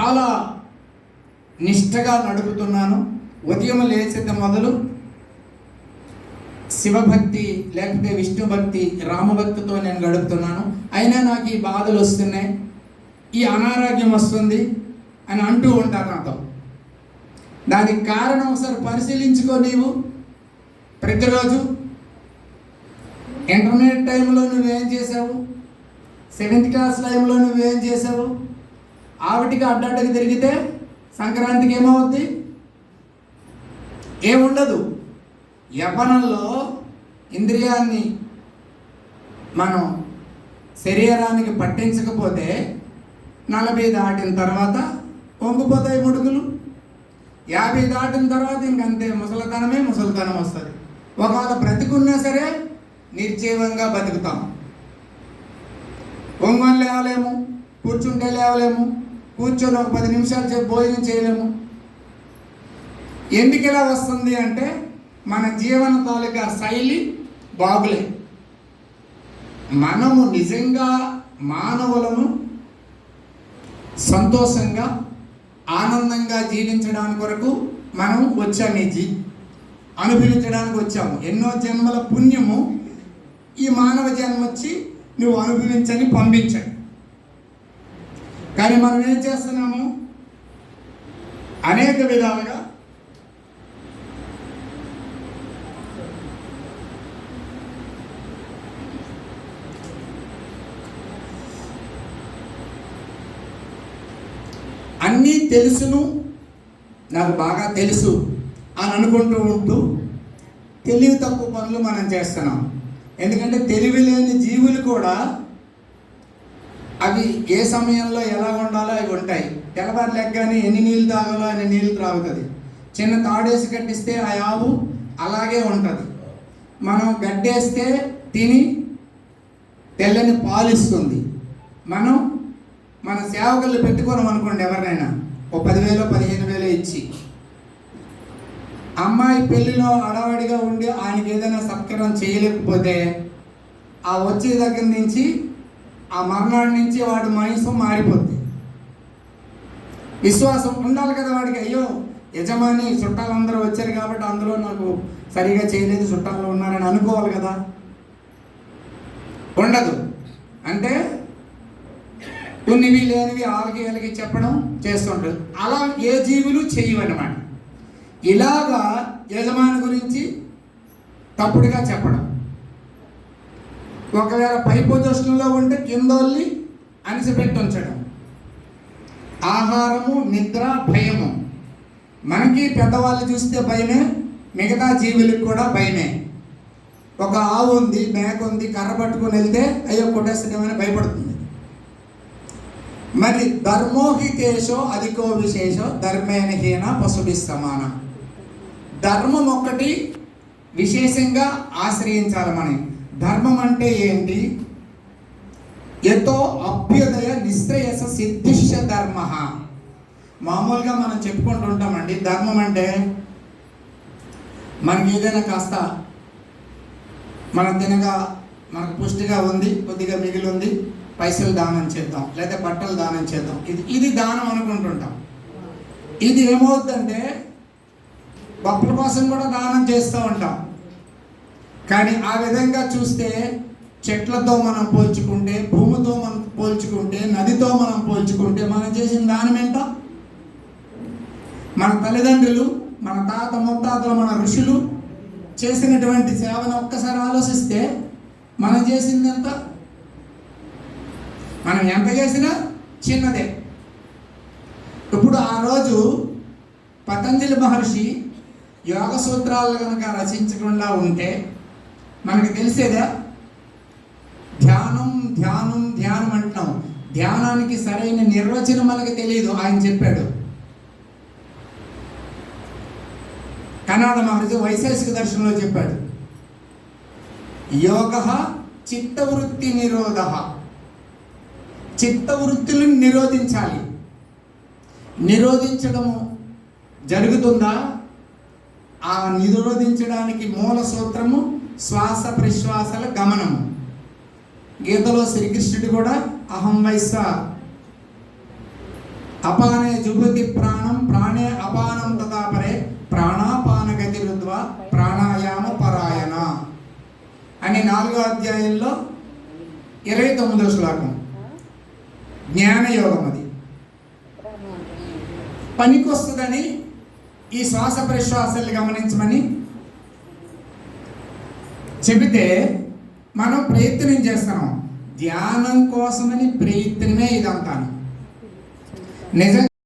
చాలా నిష్టగా నడుపుతున్నాను. ఉదయం లేచేది మొదలు శివభక్తి లేకపోతే విష్ణు భక్తి రామభక్తితో నేను గడుపుతున్నాను. అయినా నాకు ఈ బాధలు వస్తున్నాయి. ఈ అనారోగ్యం వస్తుంది అని అంటూ ఉంటారు నాతో. దానికి కారణం ఒకసారి పరిశీలించుకో నీవు. ప్రతిరోజు ఇంటర్మీడియట్ టైంలో నువ్వేం చేసావు? సెవెంత్ క్లాస్ టైంలో నువ్వేం చేసావు? ఆవిటికి అడ్డడ్డకి తిరిగితే సంక్రాంతికి ఏమవుద్ది? ఏముండదు. యపనంలో ఇంద్రియాన్ని మనం శరీరానికి పట్టించకపోతే నలభై దాటిన తర్వాత వంగిపోతాయి ముడుకులు యాభై దాటిన తర్వాత ఇంకంతే. ముసలితనమే ముసలితనం వస్తుంది. ఒకవేళ బ్రతికున్నా సరే నిర్జీవంగా బతుకుతాం. ఒంగొని లేవలేము కూర్చుంటే లేవలేము కూర్చొని ఒక పది నిమిషాలు చెప్పి భోజనం చేయలేము. ఎందుకు ఇలా వస్తుంది అంటే మన జీవన తాలూకా శైలి బాగులే. మనము నిజంగా మానవులను సంతోషంగా ఆనందంగా జీవించడానికి కొరకు మనం వచ్చాము ఈ జీ అనుభవించడానికి వచ్చాము. ఎన్నో జన్మల పుణ్యము ఈ మానవ జన్మ వచ్చి నువ్వు అనుభవించని పంపించాడు. కానీ మనం ఏం చేస్తున్నాము? అనేక విధాలుగా అన్నీ తెలుసును నాకు బాగా తెలుసు అని అనుకుంటూ ఉంటూ తెలివి తక్కువ పనులు మనం చేస్తున్నాం. ఎందుకంటే తెలివి లేని జీవులు కూడా అవి ఏ సమయంలో ఎలా ఉండాలో అవి ఉంటాయి. తెల్లవారు లెగ్గానే ఎన్ని నీళ్ళు తాగాలో అన్ని నీళ్ళు త్రాగుతుంది. చిన్న తాడేసి కట్టిస్తే ఆ ఆవు అలాగే ఉంటుంది. మనం గడ్డేస్తే తిని తెల్లని పాలిస్తుంది మనం మన సేవకులు పెట్టుకోవడం అనుకోండి ఎవరినైనా. ఓ పదివేలు పదిహేను వేలు ఇచ్చి. అమ్మాయి పెళ్ళిలో అడవాడిగా ఉండి ఆయనకి ఏదైనా సత్కారం చేయలేకపోతే ఆ వచ్చే దగ్గర నుంచి ఆ మర్నాడు నుంచి వాడి మనసు మారిపోద్ది. విశ్వాసం ఉండాలి కదా వాడికి అయ్యో యజమాని చుట్టాలందరూ వచ్చారు కాబట్టి అందులో నాకు సరిగా చేయలేదు చుట్టాలు ఉన్నారని అనుకోవాలి కదా. ఉండదు. అంటే కొన్నివి లేనివి ఆలకి వీళ్ళకి చెప్పడం చేస్తుంటారు అలా ఏ జీవులు చేయవన్నమాట. ఇలాగా యజమాని గురించి తప్పుడుగా చెప్పడం. ఒకవేళ పై పొజిషన్లో ఉంటే కిందోళ్ళి అనిసిపెట్టి ఉంచడం. ఆహారము నిద్ర భయము. మనకి పెద్దవాళ్ళు చూస్తే భయమే మిగతా జీవులకు కూడా భయమే. ఒక ఆవు ఉంది మేక ఉంది కర్ర పట్టుకొని వెళ్తే అయ్యో కొట్టేస్తుందేమని భయపడుతుంది. మరి ధర్మోహితేశో అధికో విశేషో ధర్మేణ హీన పశుభి సమానం. ధర్మం ఒక్కటి విశేషంగా ఆశ్రయించాలి మనం ధర్మం అంటే ఏంటి? ఎంతో అభ్యుదయ నిశ్రేయస సిద్ధిష్య ధర్మ. మామూలుగా మనం చెప్పుకుంటూ ఉంటామండి ధర్మం అంటే మనకి ఏదైనా కాస్త మన తినగా మనకు పుష్టిగా ఉంది కొద్దిగా మిగిలి ఉంది పైసలు దానం చేద్దాం లేదా బట్టలు దానం చేద్దాం. ఇది ఇది దానం అనుకుంటుంటాం. ఇది ఏమవుతుందంటే భక్తుల కోసం కూడా దానం చేస్తూ ఉంటాం. కానీ ఆ విధంగా చూస్తే చెట్లతో మనం పోల్చుకుంటే భూమితో మనం పోల్చుకుంటే నదితో మనం పోల్చుకుంటే మనం చేసిన దానం ఏంటో మన తల్లిదండ్రులు మన తాత ముత్తాతలు మన ఋషులు చేసినటువంటి సేవను ఒక్కసారి ఆలోచిస్తే మనం చేసింది ఎంత? మనం ఎంత చేసినా చిన్నదే. ఇప్పుడు ఆ రోజు పతంజలి మహర్షి యోగ సూత్రాలు కనుక రచించకుండా ఉంటే మనకి తెలిసేదా? ధ్యానం ధ్యానం ధ్యానం అంటున్నాం. ధ్యానానికి సరైన నిర్వచనం మనకి తెలియదు ఆయన చెప్పాడు. కనాడ మహర్షి వైశేషిక దర్శనంలో చెప్పాడు. యోగ చిత్తవృత్తి నిరోధ. చిత్తవృత్తులను నిరోధించాలి. నిరోధించడము జరుగుతుందా? ఆ నిరోధించడానికి మూల సూత్రము శ్వాస ప్రశ్వాసల గమనము. గీతలో శ్రీకృష్ణుడు కూడా అహం వైశ్వ అపానే జుభతి ప్రాణం ప్రాణే అపానం తదాపరే ప్రాణాపాన గతి రుద్వ ప్రాణాయామ పరాయణ. అని నాలుగో అధ్యాయంలో ఇరవై తొమ్మిదో శ్లోకం. జ్ఞానయోగం అది. పనికొస్తుందని ఈ శ్వాస ప్రశ్వాసాలు గమనించమని చెబితే మనం ప్రయత్నం చేస్తున్నాం. ధ్యానం కోసమని ప్రయత్నమే ఇదంతాను. నిజం